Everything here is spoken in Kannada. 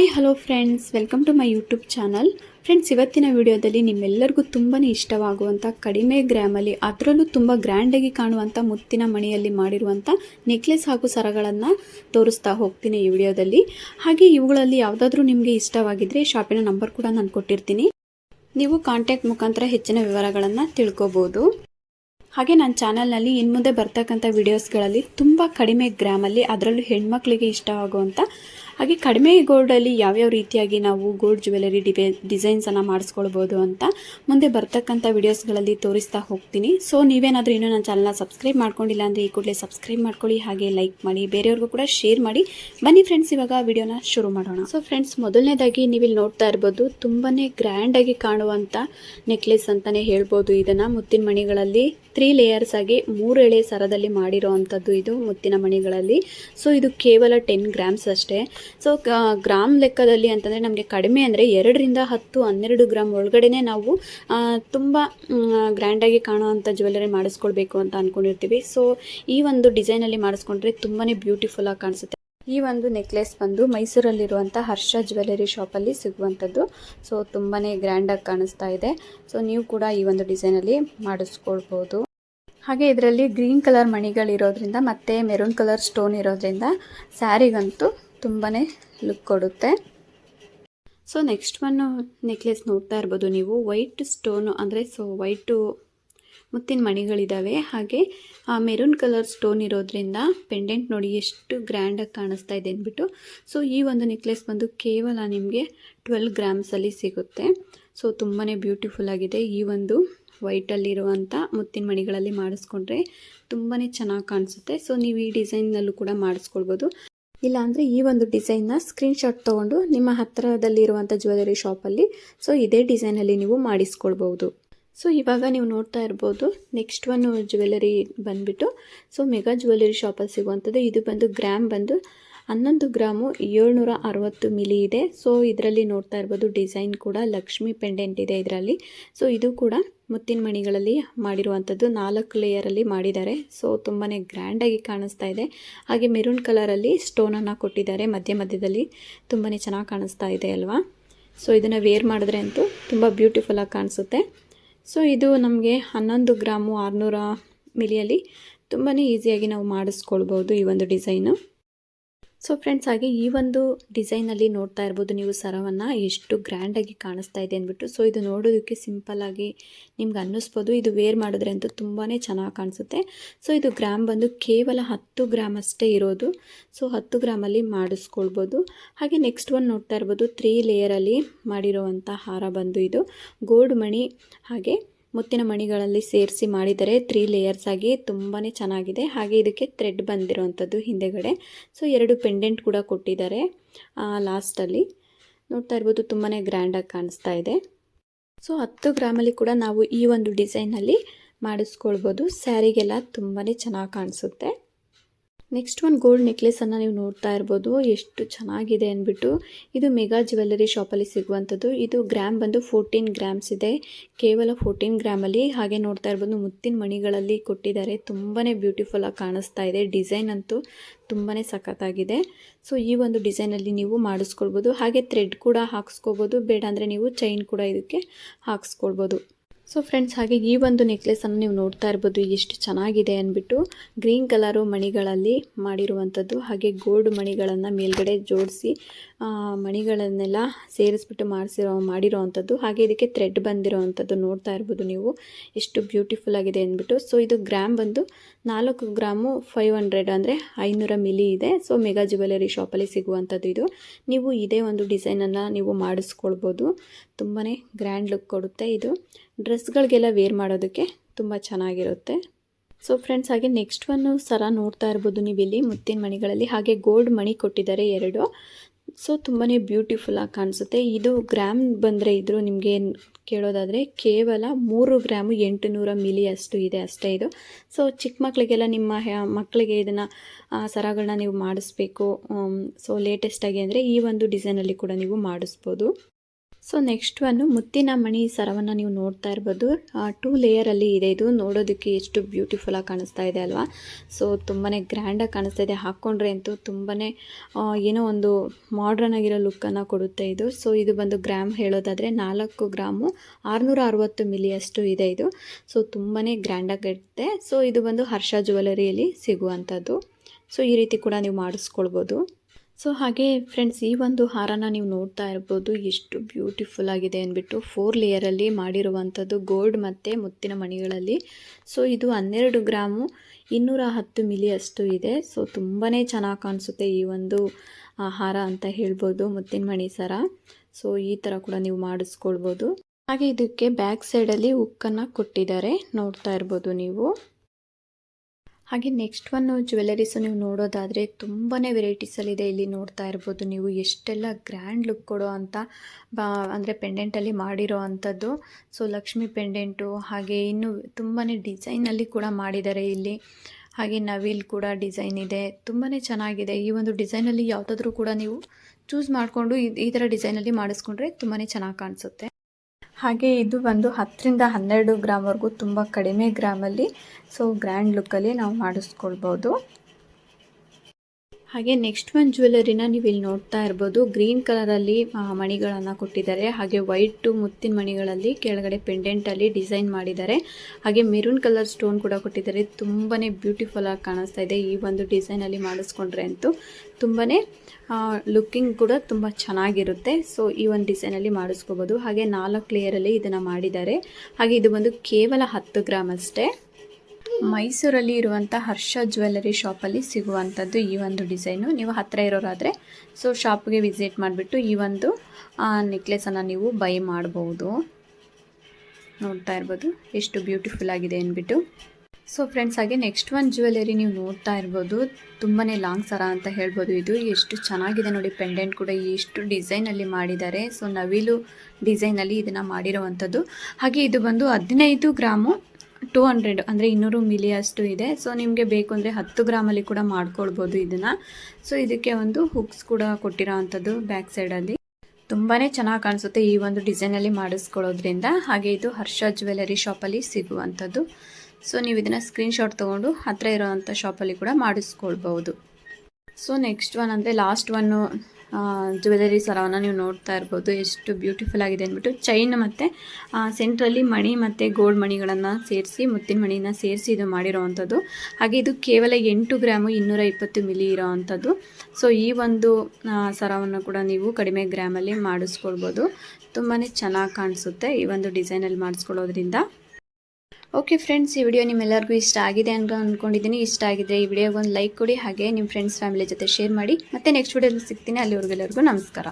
Hi hello friends welcome to my YouTube channel friends ಇವತ್ತಿನ ವಿಡಿಯೋದಲ್ಲಿ ನಿಮ್ಮೆಲ್ಲರಿಗೂ ತುಂಬಾ ಇಷ್ಟವಾಗುವಂಥ ಕಡಿಮೆ ಗ್ರಾಮಲ್ಲಿ, ಅದರಲ್ಲೂ ತುಂಬ ಗ್ರ್ಯಾಂಡಾಗಿ ಕಾಣುವಂಥ ಮುತ್ತಿನ ಮಣಿಯಲ್ಲಿ ಮಾಡಿರುವಂಥ ನೆಕ್ಲೆಸ್ ಹಾಗೂ ಸರಗಳನ್ನು ತೋರಿಸ್ತಾ ಹೋಗ್ತೀನಿ ಈ ವಿಡಿಯೋದಲ್ಲಿ. ಹಾಗೆ ಇವುಗಳಲ್ಲಿ ಯಾವುದಾದ್ರೂ ನಿಮಗೆ ಇಷ್ಟವಾಗಿದ್ದರೆ ಶಾಪಿನ ನಂಬರ್ ಕೂಡ ನಾನು ಕೊಟ್ಟಿರ್ತೀನಿ. ನೀವು ಕಾಂಟ್ಯಾಕ್ಟ್ ಮುಖಾಂತರ ಹೆಚ್ಚಿನ ವಿವರಗಳನ್ನು ತಿಳ್ಕೊಬೋದು. ಹಾಗೆ ನನ್ನ ಚಾನಲ್ನಲ್ಲಿ ಇನ್ನು ಮುಂದೆ ಬರ್ತಕ್ಕಂಥ ವಿಡಿಯೋಸ್ಗಳಲ್ಲಿ ತುಂಬ ಕಡಿಮೆ ಗ್ರಾಮಲ್ಲಿ, ಅದರಲ್ಲೂ ಹೆಣ್ಮಕ್ಳಿಗೆ ಇಷ್ಟವಾಗುವಂಥ ಹಾಗೆ ಕಡಿಮೆ ಗೋಲ್ಡಲ್ಲಿ ಯಾವ್ಯಾವ ರೀತಿಯಾಗಿ ನಾವು ಗೋಲ್ಡ್ ಜ್ಯುವೆಲರಿ ಡಿವೆ ಡಿಸೈನ್ಸನ್ನು ಮಾಡಿಸ್ಕೊಳ್ಬೋದು ಅಂತ ಮುಂದೆ ಬರ್ತಕ್ಕಂಥ ವಿಡಿಯೋಸ್ಗಳಲ್ಲಿ ತೋರಿಸ್ತಾ ಹೋಗ್ತೀನಿ. ಸೊ ನೀವೇನಾದರೂ ಇನ್ನೂ ನನ್ನ ಚಾನಲ್ನ ಸಬ್ಸ್ಕ್ರೈಬ್ ಮಾಡ್ಕೊಂಡಿಲ್ಲ ಅಂದರೆ ಈ ಕೂಡಲೇ ಸಬ್ಸ್ಕ್ರೈಬ್ ಮಾಡ್ಕೊಳ್ಳಿ, ಹಾಗೆ ಲೈಕ್ ಮಾಡಿ, ಬೇರೆಯವ್ರಿಗೂ ಕೂಡ ಶೇರ್ ಮಾಡಿ. ಬನ್ನಿ ಫ್ರೆಂಡ್ಸ್ ಇವಾಗ ವಿಡಿಯೋನ ಶುರು ಮಾಡೋಣ. ಸೊ ಫ್ರೆಂಡ್ಸ್ ಮೊದಲನೇದಾಗಿ ನೀವಿಲ್ಲಿ ನೋಡ್ತಾ ಇರ್ಬೋದು ತುಂಬಾ ಗ್ರ್ಯಾಂಡಾಗಿ ಕಾಣುವಂಥ ನೆಕ್ಲೆಸ್ ಅಂತಲೇ ಹೇಳ್ಬೋದು ಇದನ್ನು. ಮುತ್ತಿನ ಮಣಿಗಳಲ್ಲಿ ತ್ರೀ ಲೇಯರ್ಸ್ ಆಗಿ ಮೂರು ಎಳೆ ಸರದಲ್ಲಿ ಮಾಡಿರೋ ಅಂಥದ್ದು ಇದು ಮುತ್ತಿನ ಮಣಿಗಳಲ್ಲಿ. ಸೊ ಇದು ಕೇವಲ ಟೆನ್ ಗ್ರಾಮ್ಸ್ ಅಷ್ಟೇ. ಸೊ ಗ್ರಾಮ್ ಲೆಕ್ಕದಲ್ಲಿ ಅಂತಂದರೆ ನಮಗೆ ಕಡಿಮೆ ಅಂದರೆ ಎರಡರಿಂದ ಹತ್ತು, ಹನ್ನೆರಡು ಗ್ರಾಮ್ ಒಳಗಡೆನೆ ನಾವು ತುಂಬ ಗ್ರ್ಯಾಂಡಾಗಿ ಕಾಣುವಂಥ ಜ್ಯುವೆಲರಿ ಮಾಡಿಸ್ಕೊಳ್ಬೇಕು ಅಂತ ಅಂದ್ಕೊಂಡಿರ್ತೀವಿ ಸೊ ಈ ಒಂದು ಡಿಸೈನಲ್ಲಿ ಮಾಡಿಸ್ಕೊಂಡ್ರೆ ತುಂಬಾ ಬ್ಯೂಟಿಫುಲ್ಲಾಗಿ ಕಾಣಿಸುತ್ತೆ. ಈ ಒಂದು ನೆಕ್ಲೆಸ್ ಬಂದು ಮೈಸೂರಲ್ಲಿರುವಂಥ ಹರ್ಷ ಜ್ಯುವೆಲರಿ ಶಾಪಲ್ಲಿ ಸಿಗುವಂಥದ್ದು. ಸೊ ತುಂಬಾ ಗ್ರ್ಯಾಂಡಾಗಿ ಕಾಣಿಸ್ತಾ ಇದೆ. ಸೊ ನೀವು ಕೂಡ ಈ ಒಂದು ಡಿಸೈನಲ್ಲಿ ಮಾಡಿಸ್ಕೊಳ್ಬೋದು. ಹಾಗೆ ಇದರಲ್ಲಿ ಗ್ರೀನ್ ಕಲರ್ ಮಣಿಗಳಿರೋದ್ರಿಂದ ಮತ್ತು ಮೆರೂನ್ ಕಲರ್ ಸ್ಟೋನ್ ಇರೋದ್ರಿಂದ ಸ್ಯಾರಿಗಂತೂ ತುಂಬಾ ಲುಕ್ ಕೊಡುತ್ತೆ. ಸೊ ನೆಕ್ಸ್ಟ್ ಒನ್ ನೆಕ್ಲೆಸ್ ನೋಡ್ತಾ ಇರ್ಬೋದು ನೀವು. ವೈಟ್ ಸ್ಟೋನು ಅಂದರೆ ಸೊ ವೈಟು ಮುತ್ತಿನ ಮಣಿಗಳಿದ್ದಾವೆ ಹಾಗೆ ಮೆರೂನ್ ಕಲರ್ ಸ್ಟೋನ್ ಇರೋದ್ರಿಂದ ಪೆಂಡೆಂಟ್ ನೋಡಿ ಎಷ್ಟು ಗ್ರ್ಯಾಂಡಾಗಿ ಕಾಣಿಸ್ತಾ ಇದೆ ಅಂದ್ಬಿಟ್ಟು. ಸೊ ಈ ಒಂದು ನೆಕ್ಲೆಸ್ ಬಂದು ಕೇವಲ ನಿಮಗೆ ಟ್ವೆಲ್ ಗ್ರಾಮ್ಸಲ್ಲಿ ಸಿಗುತ್ತೆ. ಸೊ ತುಂಬಾ ಬ್ಯೂಟಿಫುಲ್ ಆಗಿದೆ ಈ ಒಂದು ವೈಟಲ್ಲಿರುವಂಥ ಮುತ್ತಿನ ಮಣಿಗಳಲ್ಲಿ ಮಾಡಿಸ್ಕೊಂಡ್ರೆ. ತುಂಬಾ ಚೆನ್ನಾಗಿ ಕಾಣಿಸುತ್ತೆ. ಸೊ ನೀವು ಈ ಡಿಸೈನ್ನಲ್ಲೂ ಕೂಡ ಮಾಡಿಸ್ಕೊಳ್ಬೋದು. ಇಲ್ಲಾಂದರೆ ಈ ಒಂದು ಡಿಸೈನ್ನ ಸ್ಕ್ರೀನ್ಶಾಟ್ ತೊಗೊಂಡು ನಿಮ್ಮ ಹತ್ತಿರದಲ್ಲಿರುವಂಥ ಜ್ಯುವೆಲರಿ ಶಾಪಲ್ಲಿ. ಸೊ, ಇದೇ ಡಿಸೈನಲ್ಲಿ ನೀವು ಮಾಡಿಸ್ಕೊಳ್ಬೋದು ಸೊ, ಇವಾಗ ನೀವು ನೋಡ್ತಾ ಇರ್ಬೋದು, ನೆಕ್ಸ್ಟ್ ಒನ್ ಜ್ಯುವೆಲರಿ ಬಂದುಬಿಟ್ಟು, ಸೊ, ಮೆಗಾ ಜ್ಯುವೆಲರಿ ಶಾಪಲ್ಲಿ ಸಿಗುವಂಥದ್ದು. ಇದು ಬಂದು ಗ್ರ್ಯಾಮ್ ಬಂದು ಹನ್ನೊಂದು ಗ್ರಾಮು ಏಳ್ನೂರ ಅರವತ್ತು ಮಿಲಿ ಇದೆ. ಸೊ ಇದರಲ್ಲಿ ನೋಡ್ತಾ ಇರ್ಬೋದು ಡಿಸೈನ್ ಕೂಡ ಲಕ್ಷ್ಮಿ ಪೆಂಡೆಂಟ್ ಇದೆ ಇದರಲ್ಲಿ. ಸೊ ಇದು ಕೂಡ ಮುತ್ತಿನ ಮಣಿಗಳಲ್ಲಿ ಮಾಡಿರುವಂಥದ್ದು. ನಾಲ್ಕು ಲೇಯರಲ್ಲಿ ಮಾಡಿದ್ದಾರೆ. ಸೊ ತುಂಬಾ ಗ್ರ್ಯಾಂಡಾಗಿ ಕಾಣಿಸ್ತಾ ಇದೆ. ಹಾಗೆ ಮೆರೂನ್ ಕಲರಲ್ಲಿ ಸ್ಟೋನನ್ನು ಕೊಟ್ಟಿದ್ದಾರೆ ಮಧ್ಯ ಮಧ್ಯದಲ್ಲಿ. ತುಂಬಾ ಚೆನ್ನಾಗಿ ಕಾಣಿಸ್ತಾ ಇದೆ ಅಲ್ವಾ? ಸೊ ಇದನ್ನು ವೇರ್ ಮಾಡಿದ್ರೆ ಅಂತೂ ತುಂಬ ಬ್ಯೂಟಿಫುಲ್ಲಾಗಿ ಕಾಣಿಸುತ್ತೆ. ಸೊ ಇದು ನಮಗೆ ಹನ್ನೊಂದು ಗ್ರಾಮು ಆರುನೂರ ಮಿಲಿಯಲ್ಲಿ ತುಂಬಾ ಈಸಿಯಾಗಿ ನಾವು ಮಾಡಿಸ್ಕೊಳ್ಬೋದು ಈ ಒಂದು ಡಿಸೈನು ಸೊ ಫ್ರೆಂಡ್ಸ್ ಹಾಗೆ ಈ ಒಂದು ಡಿಸೈನಲ್ಲಿ ನೋಡ್ತಾ ಇರ್ಬೋದು ನೀವು ಸರವನ್ನು ಎಷ್ಟು ಗ್ರ್ಯಾಂಡಾಗಿ ಕಾಣಿಸ್ತಾ ಇದೆ ಅಂದ್ಬಿಟ್ಟು. ಸೊ ಇದು ನೋಡೋದಕ್ಕೆ ಸಿಂಪಲ್ಲಾಗಿ ನಿಮ್ಗೆ ಅನ್ನಿಸ್ಬೋದು. ಇದು ವೇರ್ ಮಾಡಿದ್ರೆ ಅಂತೂ ತುಂಬಾ ಚೆನ್ನಾಗಿ ಕಾಣಿಸುತ್ತೆ. ಸೊ ಇದು ಗ್ರಾಮ್ ಬಂದು ಕೇವಲ ಹತ್ತು ಗ್ರಾಮ್ ಅಷ್ಟೇ ಇರೋದು. ಸೊ ಹತ್ತು ಗ್ರಾಮಲ್ಲಿ ಮಾಡಿಸ್ಕೊಳ್ಬೋದು. ಹಾಗೆ ನೆಕ್ಸ್ಟ್ ಒನ್ ನೋಡ್ತಾ ಇರ್ಬೋದು ತ್ರೀ ಲೇಯರಲ್ಲಿ ಮಾಡಿರೋವಂಥ ಹಾರ ಬಂದು ಇದು. ಗೋಲ್ಡ್ ಮಣಿ, ಹಾಗೆ ಮುತ್ತಿನ ಮಣಿಗಳಲ್ಲಿ ಸೇರಿಸಿ ಮಾಡಿದರೆ ತ್ರೀ ಲೇಯರ್ಸ್ ಆಗಿ ತುಂಬಾ ಚೆನ್ನಾಗಿದೆ. ಹಾಗೆ ಇದಕ್ಕೆ ಥ್ರೆಡ್ ಬಂದಿರುವಂಥದ್ದು ಹಿಂದೆಗಡೆ. ಸೊ ಎರಡು ಪೆಂಡೆಂಟ್ ಕೂಡ ಕೊಟ್ಟಿದ್ದಾರೆ ಲಾಸ್ಟಲ್ಲಿ ನೋಡ್ತಾ ಇರ್ಬೋದು ತುಂಬಾ ಗ್ರ್ಯಾಂಡಾಗಿ ಕಾಣಿಸ್ತಾ ಇದೆ. ಸೊ ಹತ್ತು ಗ್ರಾಮಲ್ಲಿ ಕೂಡ ನಾವು ಈ ಒಂದು ಡಿಸೈನಲ್ಲಿ ಮಾಡಿಸ್ಕೊಳ್ಬೋದು. ಸ್ಯಾರಿಗೆಲ್ಲ ತುಂಬಾ ಚೆನ್ನಾಗಿ ಕಾಣಿಸುತ್ತೆ. ನೆಕ್ಸ್ಟ್ ಒಂದು ಗೋಲ್ಡ್ ನೆಕ್ಲೆಸನ್ನು ನೀವು ನೋಡ್ತಾ ಇರ್ಬೋದು. ಎಷ್ಟು ಚೆನ್ನಾಗಿದೆ ಅಂದ್ಬಿಟ್ಟು. ಇದು ಮೆಗಾ ಜ್ಯುವೆಲ್ಲರಿ ಶಾಪಲ್ಲಿ ಸಿಗುವಂಥದ್ದು. ಇದು ಗ್ರಾಮ್ ಬಂದು ಫೋರ್ಟೀನ್ ಗ್ರಾಮ್ಸ್ ಇದೆ. ಕೇವಲ ಫೋರ್ಟೀನ್ ಗ್ರಾಮಲ್ಲಿ ಹಾಗೆ ನೋಡ್ತಾ ಇರ್ಬೋದು, ಮುತ್ತಿನ ಮಣಿಗಳಲ್ಲಿ ಕೊಟ್ಟಿದ್ದಾರೆ. ತುಂಬಾ ಬ್ಯೂಟಿಫುಲ್ಲಾಗಿ ಕಾಣಿಸ್ತಾ ಇದೆ. ಡಿಸೈನ್ ಅಂತೂ ತುಂಬಾ ಸಖತ್ತಾಗಿದೆ. ಸೊ ಈ ಒಂದು ಡಿಸೈನಲ್ಲಿ ನೀವು ಮಾಡಿಸ್ಕೊಳ್ಬೋದು. ಹಾಗೆ ಥ್ರೆಡ್ ಕೂಡ ಹಾಕ್ಸ್ಕೊಬೋದು. ಬೇಡ ಅಂದರೆ ನೀವು ಚೈನ್ ಕೂಡ ಇದಕ್ಕೆ ಹಾಕ್ಸ್ಕೊಳ್ಬೋದು. ಸೊ ಫ್ರೆಂಡ್ಸ್ ಹಾಗೆ ಈ ಒಂದು ನೆಕ್ಲೆಸನ್ನು ನೀವು ನೋಡ್ತಾ ಇರ್ಬೋದು, ಎಷ್ಟು ಚೆನ್ನಾಗಿದೆ ಅಂದ್ಬಿಟ್ಟು ಗ್ರೀನ್ ಕಲರು ಮಣಿಗಳಲ್ಲಿ ಮಾಡಿರುವಂಥದ್ದು. ಹಾಗೆ ಗೋಲ್ಡ್ ಮಣಿಗಳನ್ನು ಮೇಲ್ಗಡೆ ಜೋಡಿಸಿ ಮಣಿಗಳನ್ನೆಲ್ಲ ಸೇರಿಸ್ಬಿಟ್ಟು ಮಾಡಿಸಿರೋ ಮಾಡಿರೋ ಅಂಥದ್ದು ಹಾಗೆ ಇದಕ್ಕೆ ಥ್ರೆಡ್ ಬಂದಿರೋ ಅಂಥದ್ದು ನೋಡ್ತಾ ಇರ್ಬೋದು ನೀವು. ಎಷ್ಟು ಬ್ಯೂಟಿಫುಲ್ ಆಗಿದೆ ಅಂದ್ಬಿಟ್ಟು. ಸೊ ಇದು ಗ್ರಾಮ್ ಬಂದು ನಾಲ್ಕು ಗ್ರಾಮು ಫೈವ್ ಹಂಡ್ರೆಡ್ ಅಂದರೆ ಐನೂರ ಮಿಲಿ ಇದೆ. ಸೊ ಮೆಗಾ ಜ್ಯುವೆಲರಿ ಶಾಪಲ್ಲಿ ಸಿಗುವಂಥದ್ದು ಇದು. ನೀವು ಇದೇ ಒಂದು ಡಿಸೈನನ್ನು ನೀವು ಮಾಡಿಸ್ಕೊಳ್ಬೋದು. ತುಂಬಾ ಗ್ರ್ಯಾಂಡ್ ಲುಕ್ ಕೊಡುತ್ತೆ ಇದು. ಡ್ರೆಸ್ಗಳಿಗೆಲ್ಲ ವೇರ್ ಮಾಡೋದಕ್ಕೆ ತುಂಬ ಚೆನ್ನಾಗಿರುತ್ತೆ. ಸೊ ಫ್ರೆಂಡ್ಸ್ ಹಾಗೆ ನೆಕ್ಸ್ಟ್ ಒನ್ನು ಸರ ನೋಡ್ತಾ ಇರ್ಬೋದು ನೀವು ಇಲ್ಲಿ ಮುತ್ತಿನ ಮಣಿಗಳಲ್ಲಿ. ಹಾಗೆ ಗೋಲ್ಡ್ ಮಣಿ ಕೊಟ್ಟಿದ್ದಾರೆ ಎರಡು. ಸೊ ತುಂಬಾ ಬ್ಯೂಟಿಫುಲ್ಲಾಗಿ ಕಾಣಿಸುತ್ತೆ. ಇದು ಗ್ರಾಮ್ ಬಂದರೆ ಇದ್ರು ನಿಮಗೆ ಕೇಳೋದಾದರೆ ಕೇವಲ ಮೂರು ಗ್ರಾಮು ಎಂಟು ನೂರ ಮಿಲಿ ಅಷ್ಟು ಇದೆ ಅಷ್ಟೇ ಇದು. ಸೊ ಚಿಕ್ಕ ಮಕ್ಕಳಿಗೆಲ್ಲ ನಿಮ್ಮ ಮಕ್ಕಳಿಗೆ ಇದನ್ನು ಸರಗಳನ್ನ ನೀವು ಮಾಡಿಸ್ಬೇಕು. ಸೊ ಲೇಟೆಸ್ಟಾಗಿ ಅಂದರೆ ಈ ಒಂದು ಡಿಸೈನಲ್ಲಿ ಕೂಡ ನೀವು ಮಾಡಿಸ್ಬೋದು. ಸೊ ನೆಕ್ಸ್ಟ್ ಒಂದು ಮುತ್ತಿನ ಮಣಿ ಸರವನ್ನು ನೀವು ನೋಡ್ತಾ ಇರ್ಬೋದು. ಟೂ ಲೇಯರಲ್ಲಿ ಇದೆ ಇದು. ನೋಡೋದಕ್ಕೆ ಎಷ್ಟು ಬ್ಯೂಟಿಫುಲ್ ಆಗಿ ಕಾಣಿಸ್ತಾ ಇದೆ ಅಲ್ವಾ? ಸೊ ತುಂಬಾ ಗ್ರ್ಯಾಂಡಾಗಿ ಕಾಣಿಸ್ತಾ ಇದೆ. ಹಾಕ್ಕೊಂಡ್ರೆ ಅಂತೂ ತುಂಬಾ ಏನೋ ಒಂದು ಮಾಡ್ರನ್ ಆಗಿರೋ ಲುಕ್ಕನ್ನು ಕೊಡುತ್ತೆ ಇದು. ಸೊ ಇದು ಬಂದು ಗ್ರಾಮ್ ಹೇಳೋದಾದರೆ ನಾಲ್ಕು ಗ್ರಾಮು ಆರುನೂರ ಅರವತ್ತು ಮಿಲಿಯಷ್ಟು ಇದೆ ಇದು. ಸೊ ತುಂಬಾ ಗ್ರ್ಯಾಂಡಾಗಿರುತ್ತೆ ಸೊ ಇದು ಬಂದು ಹರ್ಷ ಜ್ಯುವೆಲರಿಯಲ್ಲಿ ಸಿಗುವಂಥದ್ದು. ಸೊ ಈ ರೀತಿ ಕೂಡ ನೀವು ಮಾಡಿಸ್ಕೊಳ್ಬೋದು. ಸೊ ಹಾಗೆ ಫ್ರೆಂಡ್ಸ್ ಈ ಒಂದು ಹಾರನ ನೀವು ನೋಡ್ತಾ ಇರ್ಬೋದು. ಎಷ್ಟು ಬ್ಯೂಟಿಫುಲ್ ಆಗಿದೆ ಅಂದ್ಬಿಟ್ಟು ಫೋರ್ ಲೇಯರಲ್ಲಿ ಮಾಡಿರುವಂಥದ್ದು ಗೋಲ್ಡ್ ಮತ್ತು ಮುತ್ತಿನ ಮಣಿಗಳಲ್ಲಿ. ಸೊ ಇದು ಹನ್ನೆರಡು ಗ್ರಾಮು, ಇನ್ನೂರ ಹತ್ತು ಮಿಲಿ ಅಷ್ಟು ಇದೆ. ಸೊ ತುಂಬಾ ಚೆನ್ನಾಗಿ ಕಾಣಿಸುತ್ತೆ ಈ ಒಂದು ಆಹಾರ ಹಾರ ಅಂತ ಹೇಳ್ಬೋದು, ಮುತ್ತಿನ ಮಣಿ ಸರ. ಸೊ ಈ ಥರ ಕೂಡ ನೀವು ಮಾಡಿಸ್ಕೊಳ್ಬೋದು. ಹಾಗೆ ಇದಕ್ಕೆ ಬ್ಯಾಕ್ ಸೈಡಲ್ಲಿ ಉಕ್ಕನ್ನು ಕೊಟ್ಟಿದ್ದಾರೆ. ನೋಡ್ತಾ ಇರ್ಬೋದು ನೀವು. ಹಾಗೆ ನೆಕ್ಸ್ಟ್ ಒನ್ ಜ್ಯುವೆಲರೀಸು ನೀವು ನೋಡೋದಾದರೆ ತುಂಬಾ ವೆರೈಟೀಸಲ್ಲಿದೆ ಇಲ್ಲಿ ನೋಡ್ತಾ ಇರ್ಬೋದು ನೀವು ಎಷ್ಟೆಲ್ಲ ಗ್ರ್ಯಾಂಡ್ ಲುಕ್ ಕೊಡೋ ಅಂತ, ಬಾ, ಅಂದರೆ ಪೆಂಡೆಂಟಲ್ಲಿ ಮಾಡಿರೋ ಅಂಥದ್ದು. ಸೊ ಲಕ್ಷ್ಮಿ ಪೆಂಡೆಂಟು ಹಾಗೆ ಇನ್ನೂ ತುಂಬಾ ಡಿಸೈನಲ್ಲಿ ಕೂಡ ಮಾಡಿದ್ದಾರೆ ಇಲ್ಲಿ. ಹಾಗೆ ನವಿಲ್ ಕೂಡ ಡಿಸೈನ್ ಇದೆ. ತುಂಬಾ ಚೆನ್ನಾಗಿದೆ. ಈ ಒಂದು ಡಿಸೈನಲ್ಲಿ ಯಾವುದಾದ್ರೂ ಕೂಡ ನೀವು ಚೂಸ್ ಮಾಡಿಕೊಂಡು ಈ ಥರ ಡಿಸೈನಲ್ಲಿ ಮಾಡಿಸ್ಕೊಂಡ್ರೆ ತುಂಬಾ ಚೆನ್ನಾಗಿ ಕಾಣಿಸುತ್ತೆ. ಹಾಗೆ ಇದು ಒಂದು ಹತ್ತರಿಂದ ಹನ್ನೆರಡು ಗ್ರಾಮ್ವರೆಗೂ ತುಂಬ ಕಡಿಮೆ ಗ್ರಾಮಲ್ಲಿ ಸೊ ಗ್ರ್ಯಾಂಡ್ ಲುಕ್ಕಲ್ಲಿ ನಾವು ಮಾಡಿಸ್ಕೊಳ್ಬೋದು. ಹಾಗೆ ನೆಕ್ಸ್ಟ್ ಒನ್ ಜ್ಯುವೆಲರಿನ ನೀವು ಇಲ್ಲಿ ನೋಡ್ತಾ ಇರ್ಬೋದು. ಗ್ರೀನ್ ಕಲರಲ್ಲಿ ಮಣಿಗಳನ್ನು ಕೊಟ್ಟಿದ್ದಾರೆ. ಹಾಗೆ ವೈಟು ಮುತ್ತಿನ ಮಣಿಗಳಲ್ಲಿ ಕೆಳಗಡೆ ಪೆಂಡೆಂಟಲ್ಲಿ ಡಿಸೈನ್ ಮಾಡಿದ್ದಾರೆ. ಹಾಗೆ ಮೆರೂನ್ ಕಲರ್ ಸ್ಟೋನ್ ಕೂಡ ಕೊಟ್ಟಿದ್ದಾರೆ. ತುಂಬಾ ಬ್ಯೂಟಿಫುಲ್ ಆಗಿ ಕಾಣಿಸ್ತಾ ಇದೆ ಈ ಒಂದು ಡಿಸೈನಲ್ಲಿ ಮಾಡಿಸ್ಕೊಂಡ್ರೆ ಅಂತೂ. ತುಂಬಾ ಲುಕ್ಕಿಂಗ್ ಕೂಡ ತುಂಬ ಚೆನ್ನಾಗಿರುತ್ತೆ. ಸೊ ಈ ಒಂದು ಡಿಸೈನಲ್ಲಿ ಮಾಡಿಸ್ಕೋಬೋದು. ಹಾಗೆ ನಾಲ್ಕು ಲೇಯರಲ್ಲಿ ಇದನ್ನು ಮಾಡಿದ್ದಾರೆ. ಹಾಗೆ ಇದು ಬಂದು ಕೇವಲ ಹತ್ತು ಗ್ರಾಮ್ ಅಷ್ಟೇ. ಮೈಸೂರಲ್ಲಿ ಇರುವಂಥ ಹರ್ಷ ಜ್ಯುವೆಲ್ಲರಿ ಶಾಪಲ್ಲಿ ಸಿಗುವಂಥದ್ದು ಈ ಒಂದು ಡಿಸೈನು. ನೀವು ಹತ್ತಿರ ಇರೋರಾದರೆ ಸೊ ಶಾಪ್ಗೆ ವಿಸಿಟ್ ಮಾಡಿಬಿಟ್ಟು ಈ ಒಂದು ನೆಕ್ಲೆಸನ್ನು ನೀವು ಬೈ ಮಾಡ್ಬೋದು. ನೋಡ್ತಾ ಇರ್ಬೋದು. ಎಷ್ಟು ಬ್ಯೂಟಿಫುಲ್ ಆಗಿದೆ ಅಂದ್ಬಿಟ್ಟು. ಸೊ ಫ್ರೆಂಡ್ಸ್ ಹಾಗೆ ನೆಕ್ಸ್ಟ್ ಒಂದು ಜ್ಯುವೆಲರಿ ನೀವು ನೋಡ್ತಾ ಇರ್ಬೋದು. ತುಂಬಾ ಲಾಂಗ್ ಸರ ಅಂತ ಹೇಳ್ಬೋದು ಇದು. ಎಷ್ಟು ಚೆನ್ನಾಗಿದೆ ನೋಡಿ ಪೆಂಡೆಂಟ್ ಕೂಡ. ಎಷ್ಟು ಡಿಸೈನಲ್ಲಿ ಮಾಡಿದ್ದಾರೆ. ಸೊ ನವಿಲು ಡಿಸೈನಲ್ಲಿ ಇದನ್ನು ಮಾಡಿರೋವಂಥದ್ದು ಹಾಗೆ ಇದು ಬಂದು ಹದಿನೈದು ಗ್ರಾಮು ಟೂ ಹಂಡ್ರೆಡ್ ಅಂದರೆ ಇನ್ನೂರು ಮಿಲಿ ಅಷ್ಟು ಇದೆ. ಸೊ ನಿಮಗೆ ಬೇಕು ಅಂದರೆ ಹತ್ತು ಗ್ರಾಮಲ್ಲಿ ಕೂಡ ಮಾಡ್ಕೊಳ್ಬೋದು ಇದನ್ನು. ಸೊ ಇದಕ್ಕೆ ಒಂದು ಹುಕ್ಸ್ ಕೂಡ ಕೊಟ್ಟಿರೋ ಅಂಥದ್ದು ಬ್ಯಾಕ್ ಸೈಡಲ್ಲಿ ತುಂಬಾ ಚೆನ್ನಾಗಿ ಕಾಣಿಸುತ್ತೆ ಈ ಒಂದು ಡಿಸೈನಲ್ಲಿ ಮಾಡಿಸ್ಕೊಳ್ಳೋದ್ರಿಂದ. ಹಾಗೆ ಇದು ಹರ್ಷ ಜ್ಯುವೆಲರಿ ಶಾಪಲ್ಲಿ ಸಿಗುವಂಥದ್ದು. ಸೊ ನೀವು ಇದನ್ನು ಸ್ಕ್ರೀನ್ಶಾಟ್ ತೊಗೊಂಡು ಹತ್ತಿರ ಇರೋವಂಥ ಶಾಪಲ್ಲಿ ಕೂಡ ಮಾಡಿಸ್ಕೊಳ್ಬೋದು ಸೊ ನೆಕ್ಸ್ಟ್ ಒನ್ ಅಂದರೆ ಲಾಸ್ಟ್ ಒನ್ನು ಜ್ಯುವೆಲರಿ ಸರವನ್ನು ನೀವು ನೋಡ್ತಾ ಇರ್ಬೋದು. ಎಷ್ಟು ಬ್ಯೂಟಿಫುಲ್ ಆಗಿದೆ ಅಂದ್ಬಿಟ್ಟು ಚೈನ್ ಮತ್ತು ಸೆಂಟ್ರಲ್ಲಿ ಮಣಿ ಮತ್ತು ಗೋಲ್ಡ್ ಮಣಿಗಳನ್ನು ಸೇರಿಸಿ, ಮುತ್ತಿನ ಮಣಿನ ಸೇರಿಸಿ ಇದು ಮಾಡಿರೋವಂಥದ್ದು. ಹಾಗೆ ಇದು ಕೇವಲ ಎಂಟು ಗ್ರಾಮು ಇನ್ನೂರ ಇಪ್ಪತ್ತು ಮಿಲಿ ಇರೋ ಅಂಥದ್ದು ಸೊ ಈ ಒಂದು ಸರವನ್ನು ಕೂಡ ನೀವು ಕಡಿಮೆ ಗ್ರಾಮಲ್ಲಿ ಮಾಡಿಸ್ಕೊಳ್ಬೋದು. ತುಂಬಾ ಚೆನ್ನಾಗಿ ಕಾಣಿಸುತ್ತೆ ಈ ಒಂದು ಡಿಸೈನಲ್ಲಿ ಮಾಡಿಸ್ಕೊಳ್ಳೋದ್ರಿಂದ. ಓಕೆ ಫ್ರೆಂಡ್ಸ್ ಈ ವಿಡಿಯೋ ನಿಮ್ಮೆಲ್ಲರಿಗೂ ಇಷ್ಟ ಆಗಿದೆ ಅಂತ ಅಂದ್ಕೊಂಡಿದ್ದೀನಿ ಇಷ್ಟ ಆಗಿದ್ರೆ ಈ ವಿಡಿಯೋಗೆ ಒಂದು ಲೈಕ್ ಕೊಡಿ. ಹಾಗೆ ನಿಮ್ಮ ಫ್ರೆಂಡ್ಸ್ ಫ್ಯಾಮಿಲಿ ಜೊತೆ ಶೇರ್ ಮಾಡಿ. ಮತ್ತೆ ನೆಕ್ಸ್ಟ್ ವಿಡಿಯೋದಲ್ಲಿ ಸಿಗ್ತೀನಿ. ಅಲ್ಲಿವರೆಗೆಲ್ಲರಿಗೂ ನಮಸ್ಕಾರ.